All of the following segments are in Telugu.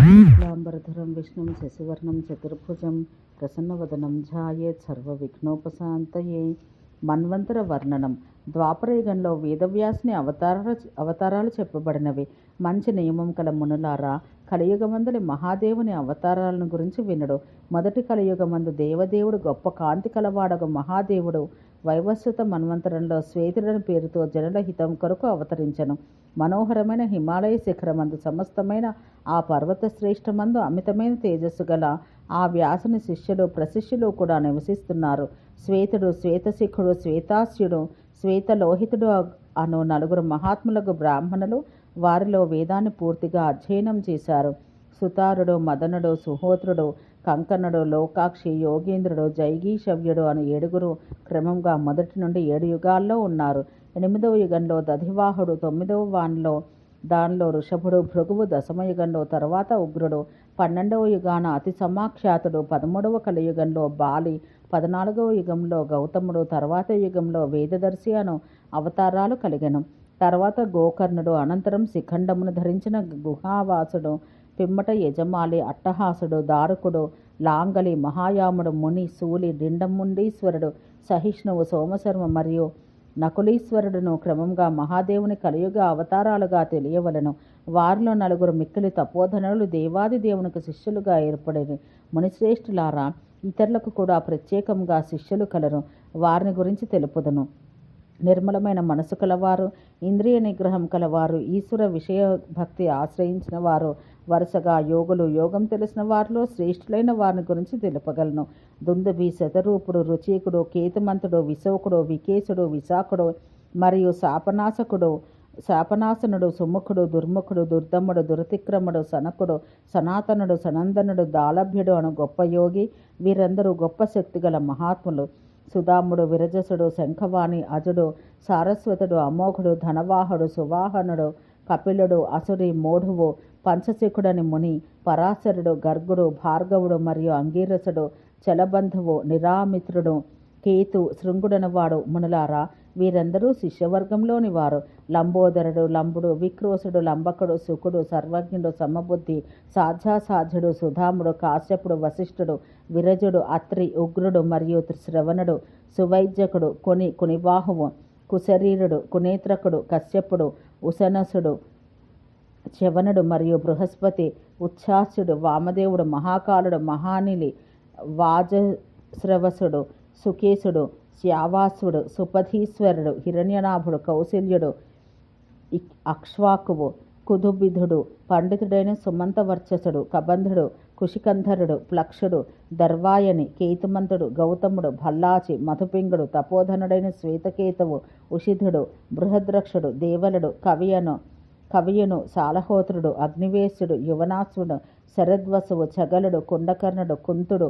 శుక్లాంబరధరం విష్ణుం శశివర్ణం చతుర్భుజం ప్రసన్నవదనం ఝాయేత్ సర్వవిఘ్నోపశాంతయే. మన్వంతర వర్ణనం. ద్వాపరయుగంలో వేదవ్యాసుని అవతార అవతారాలు చెప్పబడినవి. మంచి నియమం కల మునులారా కలియుగమందులి మహాదేవుని అవతారాలను గురించి వినడు. మొదటి కలియుగమందు దేవదేవుడు గొప్ప కాంతి కలవాడగు మహాదేవుడు. వైవస్వత మన్వంతరంలో స్వేతుడని పేరుతో జనుల హితం కొరకు అవతరించను. మనోహరమైన హిమాలయ శిఖరమందు సమస్తమైన ఆ పర్వత శ్రేష్టమందు అమితమైన తేజస్సు గల ఆ వ్యాసుని శిష్యులు ప్రశిష్యులు కూడా నివసిస్తున్నారు. శ్వేతుడు శ్వేతశిఖుడు శ్వేతాస్యుడు శ్వేతలోహితుడు అను నలుగురు మహాత్ములకు బ్రాహ్మణులు వారిలో వేదాన్ని పూర్తిగా అధ్యయనం చేశారు. సుతారుడు మదనుడు సుహోత్రుడు కంకణుడు లోకాక్షి యోగేంద్రుడు జైగీషవ్యుడు అను ఏడుగురు క్రమంగా మొదటి నుండి ఏడు యుగాల్లో ఉన్నారు. ఎనిమిదవ యుగంలో దధివాహుడు తొమ్మిదవ వాన్లో దానిలో ఋషభుడు భృగువు దశమయుగంలో తర్వాత ఉగ్రుడు పన్నెండవ యుగాన అతి సమాఖ్యాతుడు పదమూడవ కలియుగంలో బాలి పద్నాలుగవ యుగంలో గౌతముడు తర్వాత యుగంలో వేదదర్శి అను అవతారాలు కలిగను. తర్వాత గోకర్ణుడు అనంతరం శిఖండమును ధరించిన గుహావాసుడు పిమ్మట యజమాలి అట్టహాసుడు దారుకుడు లాంగలి మహాయాముడు ముని శూలి డిండముండీశ్వరుడు సహిష్ణువు సోమశర్మ మరియు నకులీశ్వరుడును క్రమంగా మహాదేవుని కలియుగ అవతారాలుగా తెలియవలను. వారిలో నలుగురు మిక్కిలి తపోధనులు దేవాది దేవునికి శిష్యులుగా ఏర్పడిన మునిశ్రేష్ఠులారా ఇతరులకు కూడా ప్రత్యేకంగా శిష్యులు కలరు. వారిని గురించి తెలుపుదును. నిర్మలమైన మనసు కలవారు ఇంద్రియ నిగ్రహం కలవారు ఈశ్వర విషయ భక్తి ఆశ్రయించిన వారు వరుసగా యోగులు యోగం తెలిసిన వారిలో శ్రేష్ఠులైన వారిని గురించి తెలుపగలను. దుందుబి శతరూపుడు రుచీకుడు కేతుమంతుడు విశోకుడు వికేశుడు విశాఖుడు మరియు శాపనాశకుడు శాపనాసనుడు సుముఖుడు దుర్ముఖుడు దుర్దమ్ముడు దురతిక్రముడు సనకుడు సనాతనుడు సనందనుడు దాలభ్యుడు అను గొప్ప యోగి వీరందరూ గొప్ప శక్తిగల మహాత్ములు. సుధాముడు విరజసుడు శంఖవాణి అజుడు సారస్వతుడు అమోఘుడు ధనవాహుడు సువాహనుడు కపిలుడు అసురి మోఢువు పంచశిఖుడని ముని పరాశరుడు గర్గుడు భార్గవుడు మరియు అంగీరసుడు చలబంధువు నిరామిత్రుడు కేతు శృంగుడనవాడు మునులారా. వీరందరూ శిష్యవర్గంలోని వారు. లంబోదరుడు లంబుడు విక్రోసుడు లంబకుడు సుకుడు సర్వజ్ఞుడు సమబుద్ధి సాధ్యాసాధ్యుడు సుధాముడు కాశ్యపుడు వశిష్ఠుడు విరజుడు అత్రి ఉగ్రుడు మరియు శ్రవణుడు సువైద్యకుడు కొని కునిబాహువు కుశరీరుడు కునేత్రకుడు కశ్యపుడు ఉసనసుడు చవనుడు మరియు బృహస్పతి ఉచ్ఛాసుడు వామదేవుడు మహాకాలుడు మహానిలి వాజశ్రవసుడు సుకేశుడు శ్యావాసుడు సుపధీశ్వరుడు హిరణ్యనాభుడు కౌశల్యుడు ఇక్- అక్ష్వాకువు కుదుబిధుడు పండితుడైన సుమంతవర్చసుడు కబంధుడు కుషికంధరుడు ప్లక్షుడు దర్వాయని కేతుమంతుడు గౌతముడు భల్లాచి మధుపింగుడు తపోధనుడైన శ్వేతకేతువు ఉషిధుడు బృహద్రక్షుడు దేవలుడు కవియను కవియును సాలహోత్రుడు అగ్నివేశుడు యువనాసుడు శరద్వసువు చగలుడు కుండకర్ణుడు కుంతుడు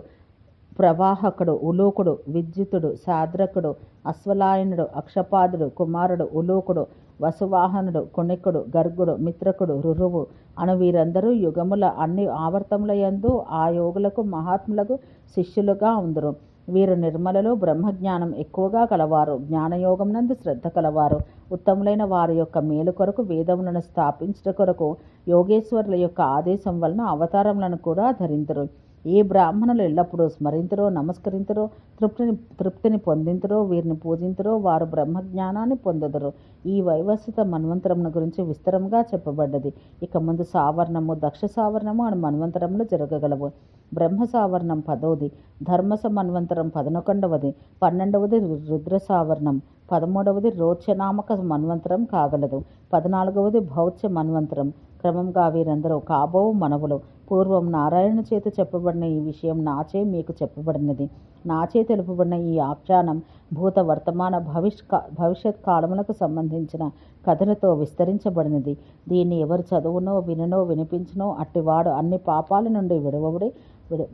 ప్రవాహకుడు ఉలూకుడు విద్యుతుడు సాద్రకుడు అశ్వలాయనుడు అక్షపాదుడు కుమారుడు ఉలూకుడు వసువాహనుడు కుణికుడు గర్గుడు మిత్రకుడు రురువు అను వీరందరూ యుగముల అన్ని ఆవర్తముల యందు ఆ యోగులకు మహాత్ములకు శిష్యులుగా ఉందరు. వీరు నిర్మలలో బ్రహ్మజ్ఞానం ఎక్కువగా కలవారు. జ్ఞానయోగం నందు శ్రద్ధ కలవారు. ఉత్తములైన వారి యొక్క మేలు కొరకు వేదములను స్థాపించుట కొరకు యోగేశ్వరుల యొక్క ఆదేశం వలన అవతారములను కూడా ధరించరు ఏ బ్రాహ్మణులు ఎల్లప్పుడూ స్మరించరో నమస్కరించరో తృప్తిని తృప్తిని పొందించరో వీరిని పూజించరో వారు బ్రహ్మజ్ఞానాన్ని పొందదరు. ఈ వైవస్వత మన్వంతరమును గురించి విస్తరంగా చెప్పబడ్డది. ఇక ముందు సావర్ణము దక్ష సావర్ణము అని మన్వంతరములు జరగగలవు. బ్రహ్మ సావర్ణం పదోది ధర్మ మన్వంతరం పదనొకండవది పన్నెండవది రుద్ర సావర్ణం పదమూడవది రోచనామక మన్వంతరం కాగలదు పద్నాలుగవది భౌత్య మన్వంతరం క్రమంగా వీరందరూ కాబో మనవులు. పూర్వం నారాయణ చేత చెప్పబడిన ఈ విషయం నాచే మీకు చెప్పబడినది. నాచే తెలుపబడిన ఈ ఆఖ్యానం భూత వర్తమాన భవిష్ భవిష్యత్ కాలములకు సంబంధించిన కథలతో విస్తరించబడినది. దీన్ని ఎవరు చదువునో విననో వినిపించునో అట్టివాడు అన్ని పాపాల నుండి విడవబడి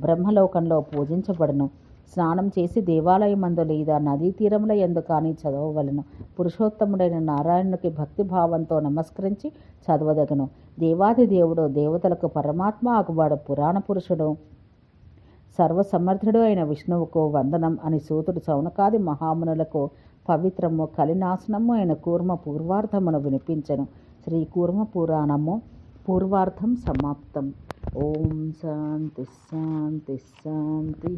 బ్రహ్మలోకంలో పూజించబడును. స్నానం చేసి దేవాలయమందు లేదా నదీ తీరముల ఎందు కానీ చదవవలను. పురుషోత్తముడైన నారాయణునికి భక్తి భావంతో నమస్కరించి చదవదగను. దేవాది దేవుడు దేవతలకు పరమాత్మ ఆగువాడు పురాణ పురుషుడు. సర్వసమర్థుడు అయిన విష్ణువుకు వందనం అని సూతుడు సౌనకాది మహామునులకు పవిత్రము కలినాశనము అయిన కూర్మ పూర్వార్థమును వినిపించను. శ్రీ కూర్మ పురాణము పూర్వార్థం సమాప్తం. ఓం శాంతి శాంతి శాంతి.